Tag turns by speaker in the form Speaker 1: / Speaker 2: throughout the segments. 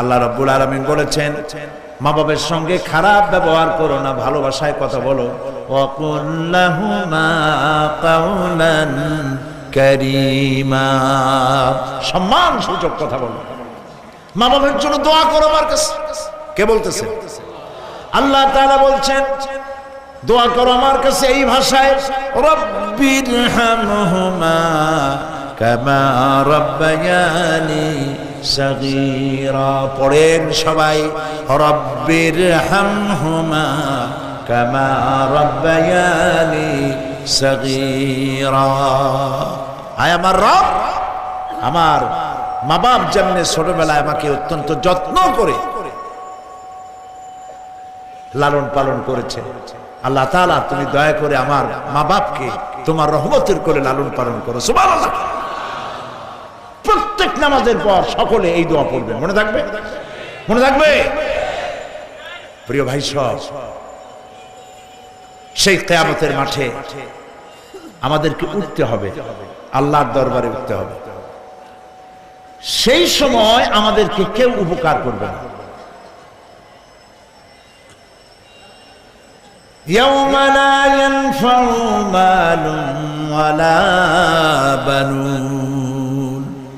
Speaker 1: আল্লাহ রব্বুল আলমিন বলেছেন, মা বাবার সঙ্গে খারাপ ব্যবহার করো না, ভালোবাসায় কথা বলো। সম্মান সূচক কথা বলো। মা বাবার জন্য দোয়া করো আমার কাছে। কে বলতেছে? আল্লাহ তাআলা বলছেন, দোয়া করো আমার কাছে এই ভাষায় কামা রব্বায়ানি সগীরা পড়েন সবাই, রব্বির হামহুমা কামা রব্বায়ানি সগীরা। আয় আমার রব, আমার মা বাপ যেমনি ছোটবেলায় আমাকে অত্যন্ত যত্ন করে লালন পালন করেছে, আল্লাহ তাআলা তুমি দয়া করে আমার মা বাপকে তোমার রহমতের করে লালন পালন করো। সুবহানাল্লাহ। প্রত্যেক নামাজের পর সকলে এই দোয়া পড়বে মনে থাকবে মনে থাকবে প্রিয় ভাই সব সেই কেয়ামতের মাঠে আমাদেরকে উঠতে হবে আল্লাহর দরবারে উঠতে হবে সেই সময় আমাদেরকে কেউ উপকার করবে না يوم لا ينفع مال ولا بنون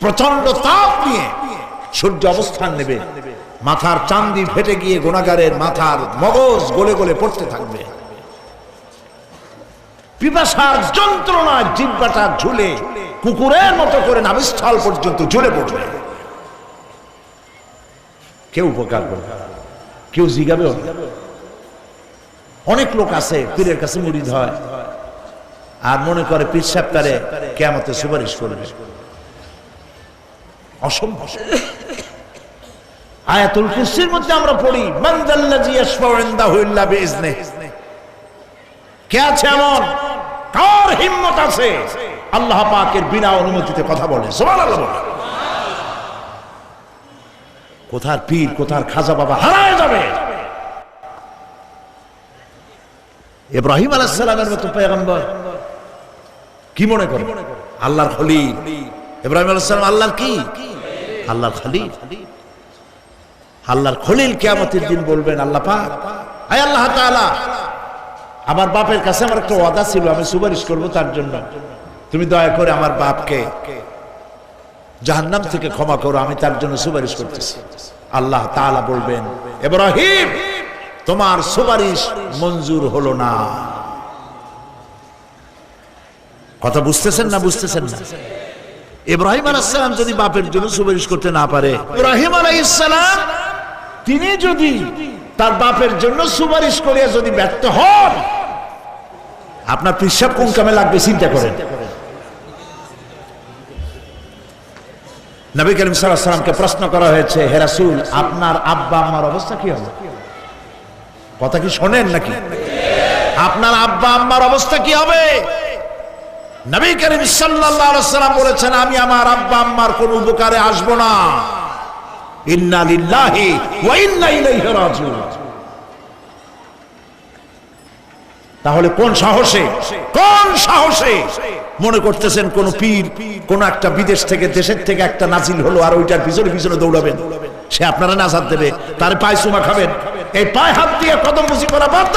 Speaker 1: প্রচণ্ড তাপ নিয়ে সূর্য অবস্থান নেবে। মাথার চান্দি ফেটে গিয়ে গোনাগারের মাথার মগজ গলে গলে পড়তে থাকবে। পিপাসার যন্ত্রণা জিব্বাটা ঝুলে কুকুরের মতো করে নাবিস্থল পর্যন্ত ঝুলে পড়বে। কেউ উপকার করবে, কেউ জিগাবেও অনেক। লোক আছে, পীরের কাছে মুড়িদ হয় আর মনে করে পীর সাহেব তারে কেমতে সুপারিশ করবে। অসম্ভব। আয়াতুল মধ্যে আমরা পড়ি কে আছে এমন? কার হিম্মত আছে? আল্লাহ পাকের বিনা অনুমতিতে কথা বলে। কোথার পীর, কোথার খাজা বাবা হারায় যাবে? ইব্রাহিম আলাইহিসসালামের মতো পয়গম্বর কি মনে করে? আল্লাহর খলিল। ইব্রাহিম আলাইহিসসালাম আল্লাহর কি? আল্লাহর খলিল। আল্লাহর খলিল কিয়ামতের দিন বলবেন, আল্লাহ পাক আল্লাহ আমার বাপের কাছে আমার একটা ওয়াদা ছিল, আমি সুপারিশ করব তার জন্য। তুমি দয়া করে আমার বাপকে জাহান্নাম থেকে ক্ষমা করো, আমি তার জন্য সুপারিশ করতেছি। আল্লাহ তাআলা বলবেন, ইব্রাহিম, তোমার সুপারিশ মঞ্জুর হলো না। কথা বুঝতেছেন না বুঝতেছেন না? ইব্রাহিম আলাইসালাম যদি বাপের জন্য সুপারিশ করতে না পারে, ইব্রাহিম আলাইসালাম তিনি যদি তার বাপের জন্য সুপারিশ করে যদি ব্যর্থ হন, আপনার পিসাব কোন কামে লাগবে চিন্তা করেন। নবী করিম সাল্লামকে প্রশ্ন করা হয়েছে, হে রাসূল, আপনার আব্বা আম্মার অবস্থা কি হবে? কথা কি শোনেন নাকি? আপনার আব্বা আম্মার অবস্থা কি হবে? নবী করিম বলেছেন, আমি আমার আব্বা আম্মার কোন উপকারে না। তাহলে কোন সাহসে কোন সাহসে মনে করতেছেন কোন পীর, কোন একটা বিদেশ থেকে, দেশের থেকে একটা নাজিল হলো আর ওইটার পিছনে পিছনে দৌড়াবেন? সে আপনারা নাজাত দেবে, তার পায়ে চুমা খাবেন। এই পায়ে হাত দিয়ে কদম মুসি করা বাদ।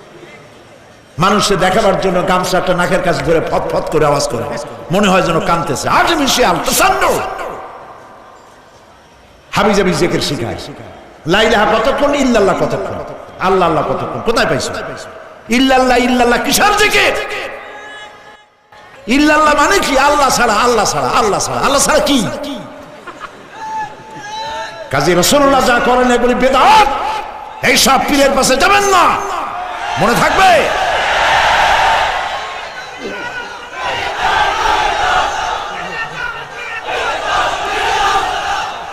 Speaker 1: মানুষে দেখাবার জন্য গামছাটা নাকের কাছে ধরে ফত ফত করে আওয়াজ করে। মনে হয় যেন কানতেছে আজ মিশিয়াল তো হাবি জাবি জেকের শিখায়। লাইলাহা কতক্ষণ? ইল্লাল্লাহ কতক্ষণ? আল্লাহ আল্লাহ কতক্ষণ? কোথায় পাইছো? ইল্লাল্লাহ ইল্লাল্লাহ, কিসের দিকে ইল্লাল্লাহ মানে কি? আল্লাহ ছাড়া আল্লাহ ছাড়া আল্লাহ ছাড়া। আল্লাহ ছাড়া কি? কাজী রসুল্লাহ যা করেন এগুলি বেদাত। এই সব পীরের পাশে যাবেন না। মনে থাকবে?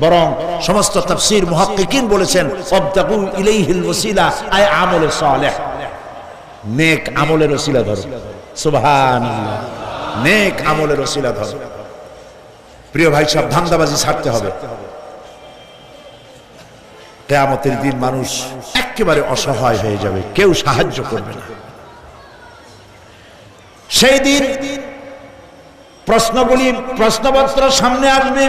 Speaker 1: বরং সমস্ত তাফসীর মুহাক্কিকিন বলেছেন ইলাইহিল আমলে সালেহ। আমলের ওসিলা ধরো। সুবহানাল্লাহ। আমলের ওসিলা ধরো। প্রিয় ভাই, সব ধান্দাবাজি ছাড়তে হবে। কেয়ামতের দিন মানুষ একেবারে অসহায় হয়ে যাবে, কেউ সাহায্য করবে না। সেই দিন প্রশ্নগুলি প্রশ্নপত্র সামনে আসবে।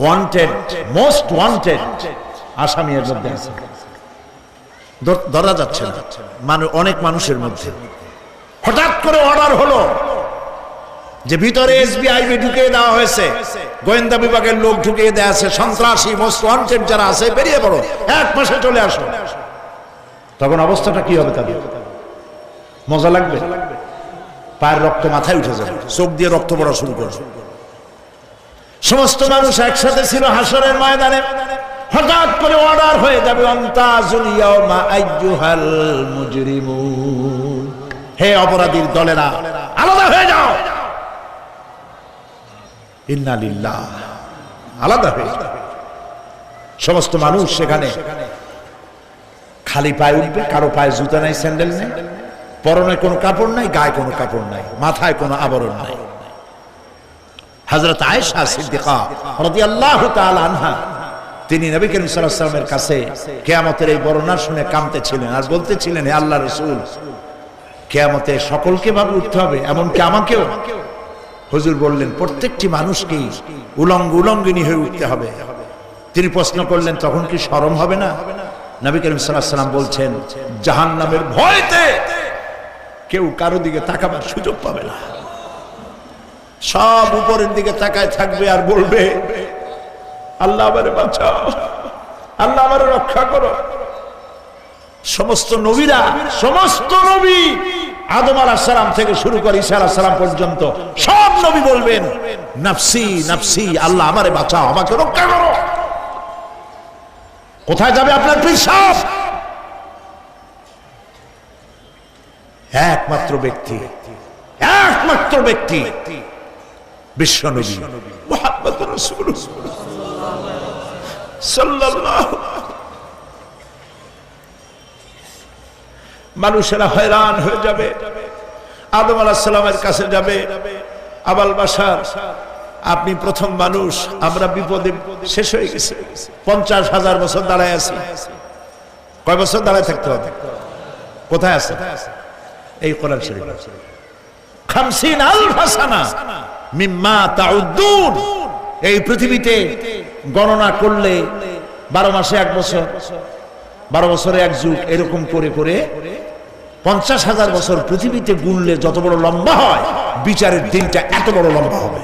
Speaker 1: ওয়ান্টেড মোস্ট ওয়ান্টেড আসামি এর মধ্যে আছে। ধর- যাচ্ছে না। মানে অনেক মানুষের মধ্যে। হঠাৎ করে অর্ডার হলো যে ভিতরে এসবিআই ঢুকিয়ে দেওয়া হয়েছে। গোয়েন্দা বিভাগের লোক ঢুকিয়ে দেওয়া আছে। সন্ত্রাসী মোস্ট ওয়ান্টেড যারা আছে, বেরিয়ে পড়ো। এক মাসে চলে আসো। তখন অবস্থাটা কি হবে তাদের? মজা লাগবে? পায়ের রক্ত মাথায় উঠে যাবে। চোখ দিয়ে রক্ত পড়া শুরু করবে। সমস্ত মানুষ একসাথে ছিল হাসরের ময়দানে। হঠাৎ করে অর্ডার হয়ে যাবে হে অপরাধীর দলেরা, আলাদা হয়ে যাও। ইন্না লিল্লাহ, আলাদা হয়ে সমস্ত মানুষ সেখানে খালি পায়ে উঠবে, কারও পায়ে জুতা নাই, স্যান্ডেল নেই, পরনে কোনো কাপড় নাই, গায়ে কোনো কাপড় নাই, মাথায় কোনো আবরণ নাই। হযরত আয়েশা সিদ্দিকা রাদিয়াল্লাহু তাআলা আনহা, তিনি নবী করিম সাল্লাল্লাহু কাছে কিয়ামতের এই বর্ণনা শুনে কাঁদতেছিলেন আর বলতেছিলেন, হে আল্লাহ রাসূল, কিয়ামতে সকলকে ভাবে উঠতে হবে, এমনকি আমাকেও। হুজুর বললেন, প্রত্যেকটি মানুষকে উলঙ্গ উলঙ্গিনী হয়ে উঠতে হবে। তিনি প্রশ্ন করলেন, তখন কি শরম হবে না? নবী করিম ওয়াসাল্লাম বলছেন, জাহান্নামের ভয়তে কেউ কারও দিকে তাকাবার সুযোগ পাবে না। সব উপরের দিকে তাকায় থাকবে আর বলবে, আল্লাহ আমারে বাঁচাও, আল্লাহ আমারে রক্ষা করো। সমস্ত নবীরা, সমস্ত নবী আদম আলাহ সালাম থেকে শুরু করে ঈসা আলাহ সালাম পর্যন্ত সব নবী বলবেন, নাফসি নাফসি, আল্লাহ আমারে বাঁচাও, আমাকে রক্ষা করো। কোথায় যাবে আপনার বিশ্বাস একমাত্র ব্যক্তি একমাত্র ব্যক্তি বিশ্বনবী। মুহাম্মদ মানুষেরা হয়রান হয়ে যাবে। আদম আলাহ সালামের কাছে যাবে। আবাল বাসার আপনি প্রথম মানুষ, আমরা বিপদে শেষ হয়ে গেছে। পঞ্চাশ হাজার বছর দাঁড়ায় আছি। কয় বছর দাঁড়ায় থাকতে হবে? কোথায় আছে? এই কোরআন শরীফ। খামসিন আলফা সানা মিম্মা তাউদ্দুন। এই পৃথিবীতে গণনা করলে বারো মাসে এক বছর, বারো বছরে এক যুগ, এরকম করে করে পঞ্চাশ হাজার বছর পৃথিবীতে গুনলে যত বড় লম্বা হয়, বিচারের দিনটা এত বড় লম্বা হবে।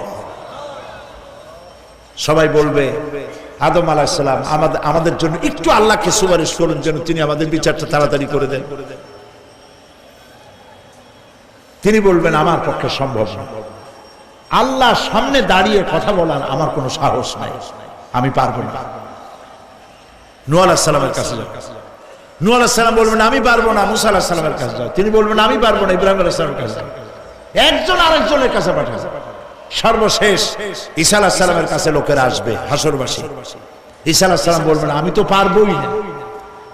Speaker 1: সবাই বলবে, আদম আলাহিসাল্লাম আমাদের আমাদের জন্য একটু আল্লাহকে সুপারিশ করুন যেন তিনি আমাদের বিচারটা তাড়াতাড়ি করে দেন। তিনি বলবেন, আমার পক্ষে সম্ভব না। আল্লাহ সামনে দাঁড়িয়ে কথা বলার আমার কোনো সাহস নাই। আমি পারব না। কাছে বলবেন আমি পারব না। মুসা আলাহিসাল্লামের কাছে যাও। তিনি বলবেন আমি পারব না। ইব্রাহিম আলাহিসাল্লামের কাছে যাও। একজন আরেকজনের কাছে সর্বশেষ ঈসা কাছে লোকেরা আসবে, হাসরবাসী। ঈসা আলাহিসাল্লাম বলবেন, আমি তো পারবোই না।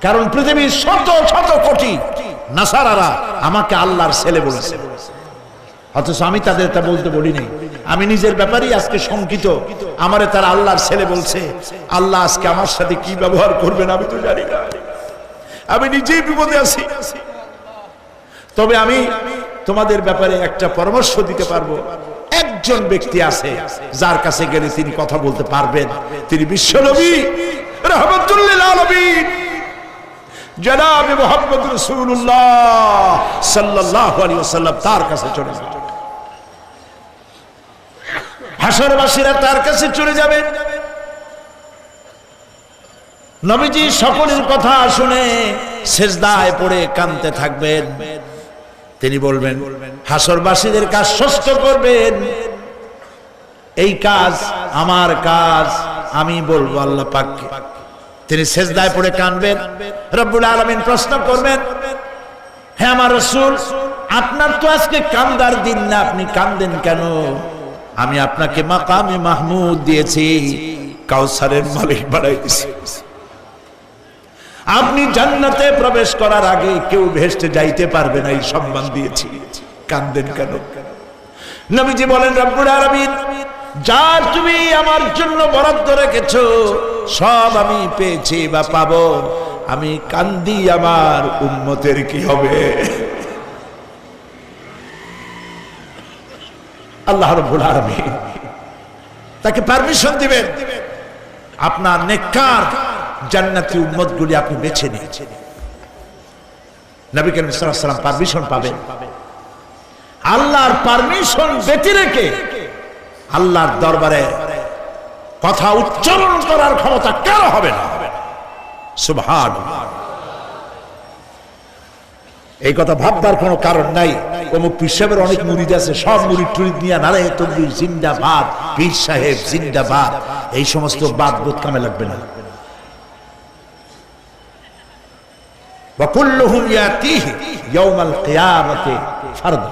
Speaker 1: কারণ পৃথিবীর শত শত কোটি নাসারারা আমাকে আল্লাহর ছেলে বলেছে। অথচ আমি তাদের তা বলতে বলি নাই আমি নিজের ব্যাপারেই আজকে শঙ্কিত। আমারে তারা আল্লাহর ছেলে বলছে, আল্লাহ আজকে আমার সাথে কি ব্যবহার করবেন আমি তো জানি না। আমি নিজেই বিপদে আছি। তবে আমি তোমাদের ব্যাপারে একটা পরামর্শ দিতে পারব। একজন ব্যক্তি আছে, যার কাছে গেলে তিনি কথা বলতে পারবেন। তিনি বিশ্বনবী রহমতুল্লিল আলমিন। জনাব মোহাম্মদ রসুল্লাহ ওয়াসাল্লাম তার কাছে চলে যাবে হাসরবাসীরা তার কাছে চলে যাবে। নবীজি সকলের কথা শুনে সেজদায় পড়ে কানতে থাকবেন। তিনি বলবেন, হাসরবাসীদের কাজ সুস্থ করবেন। এই কাজ আমার কাজ, আমি বলব আল্লাহ পাককে তিনি সেজদায় পড়ে কানবেন রব্বুল আলমিন প্রশ্ন করবেন হ্যাঁ আমার রসুল, আপনার তো আজকে কান্দার দিন না, আপনি কান্দেন কেন? আমি আপনাকে মাকামে মাহমুদ দিয়েছি, কাউসারের মালিক বাড়াই আপনি জান্নাতে প্রবেশ করার আগে কেউ ভেস্টে যাইতে পারবে না, এই সম্মান দিয়েছি। কান্দেন কেন? নবীজি বলেন, রব্বুল আলামিন যা তুমি আমার জন্য বরাদ্দ রেখেছো, সব আমি পেয়েছি বা পাবো। আমি কান্দি আমার উম্মতের কি হবে? আল্লাহ রব্বুল আলামিন। তাকে পারমিশন দিবেন। আপনার নেককার জান্নাতি উম্মত গুলি আপনি বেছে নিন। নবী করিম সাল্লাল্লাহু ওয়াসাল্লাম পারমিশন পাবেন। আল্লাহর পারমিশন ব্যতি রেখে আল্লাহর দরবারে কথা উচ্চারণ করার ক্ষমতা কেন হবে না। সুবহান এই কথা ভাববার কোনো কারণ নাই অমুক পীর সাহেবের অনেক মুরিদ আছে সব মুরিদ টুরিদ নিয়ে নারায় তকবীর জিন্দাবাদ পীর সাহেব জিন্দাবাদ এই সমস্ত বাদ বোধ কামে লাগবে না وكلهم ياتيه يوم القيامه فردا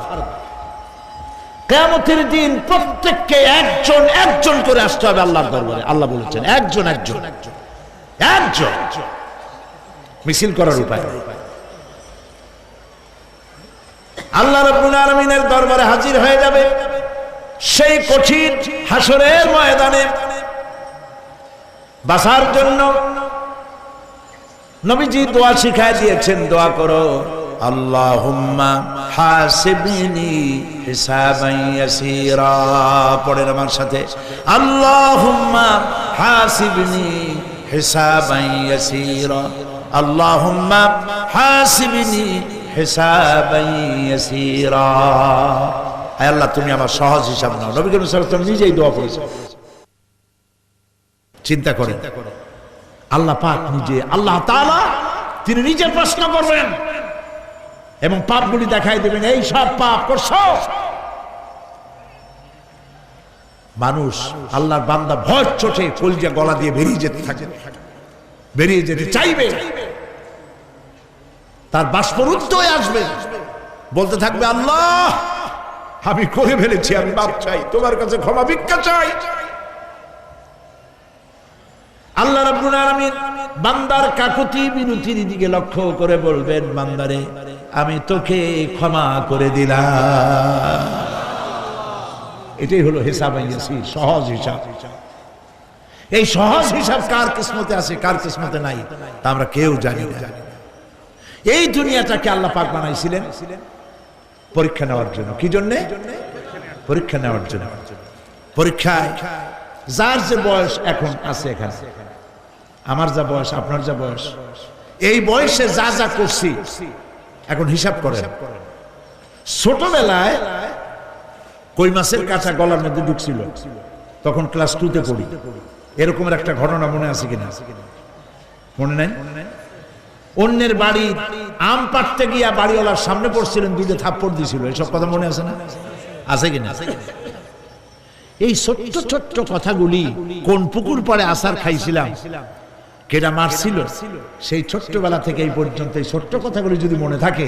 Speaker 1: কেয়ামতের দিন প্রত্যেককে একজন একজন করে আসতে হবে আল্লাহর দরবারে আল্লাহ বলেছেন একজন একজন একজন মিছিল করার উপায় আল্লাহ রাব্বুল আলামিনের দরবারে হাজির হয়ে যাবে। সেই কঠিন হাসরের ময়দানে বাসার জন্য নবীজি দোয়া শিখায় দিয়েছেন, দোয়া করো, আল্লাহুম্মা আমার সাথে আল্লাহুম্মা হাসিবনি আল্লাহ, তুমি আমার সহজ হিসাব নাও। নবী করিম আলাইহি নিজেই দোয়া করেছেন চিন্তা করেন, আল্লাহ পাক নিজে, আল্লাহ তাআলা তিনি নিজে প্রশ্ন করবেন এবং পাপগুলি দেখাই দেবেন, এই সব পাপ করছ? মানুষ আল্লাহর বান্দা ভয় চোটে কলজা গলা দিয়ে বেরিয়ে যেতে থাকে। বেরিয়ে যেতে চাইবে। তার বাষ্পরুদ্ধ হয়ে আসবে। বলতে থাকবে, আল্লাহ, আমি করে ফেলেছি, আমি বাপ চাই, তোমার কাছে ক্ষমা ভিক্ষা চাই। আল্লাহ রাব্বুল বান্দার কাকুতি বিনতির দিকে লক্ষ্য করে বলবেন, বান্দারে, আমি তোকে ক্ষমা করে দিলাম। এটাই হলো হিসাব আইয়াসি সহজ হিসাব। এই সহজ হিসাব কার কিসমতে আছে, কার কিসমতে নাই, তা আমরা কেউ জানি না। এই দুনিয়াটাকে আল্লাহ পাক বানাইছিলেন। পরীক্ষা নেওয়ার জন্য। কি জন্যে? পরীক্ষা নেওয়ার জন্য। পরীক্ষায় যার যে বয়স এখন আছে এখানে। আমার যা বয়স, আপনার যা বয়স। এই বয়সে যা যা করছি, এখন হিসাব করেন। ছোটবেলায় কই মাসের কাঁচা গলার মধ্যে ঢুকছিল। তখন ক্লাস টুতে পড়ি। এরকমের একটা ঘটনা মনে আছে কিনা? মনে নাই? অন্যের বাড়ি আম পাটতে গিয়া বাড়িওয়ালার সামনে পড়ছিলেন দুধে থাপ্পড় দিছিল। এসব কথা মনে আছে না? আছে কিনা? এই ছোট্ট ছোট্ট কথাগুলি কোন পুকুর পরে আসার খাইছিলাম কেডা মারছিল সেই ছোট্টবেলা থেকে এই পর্যন্ত এই ছোট্ট কথাগুলি যদি মনে থাকে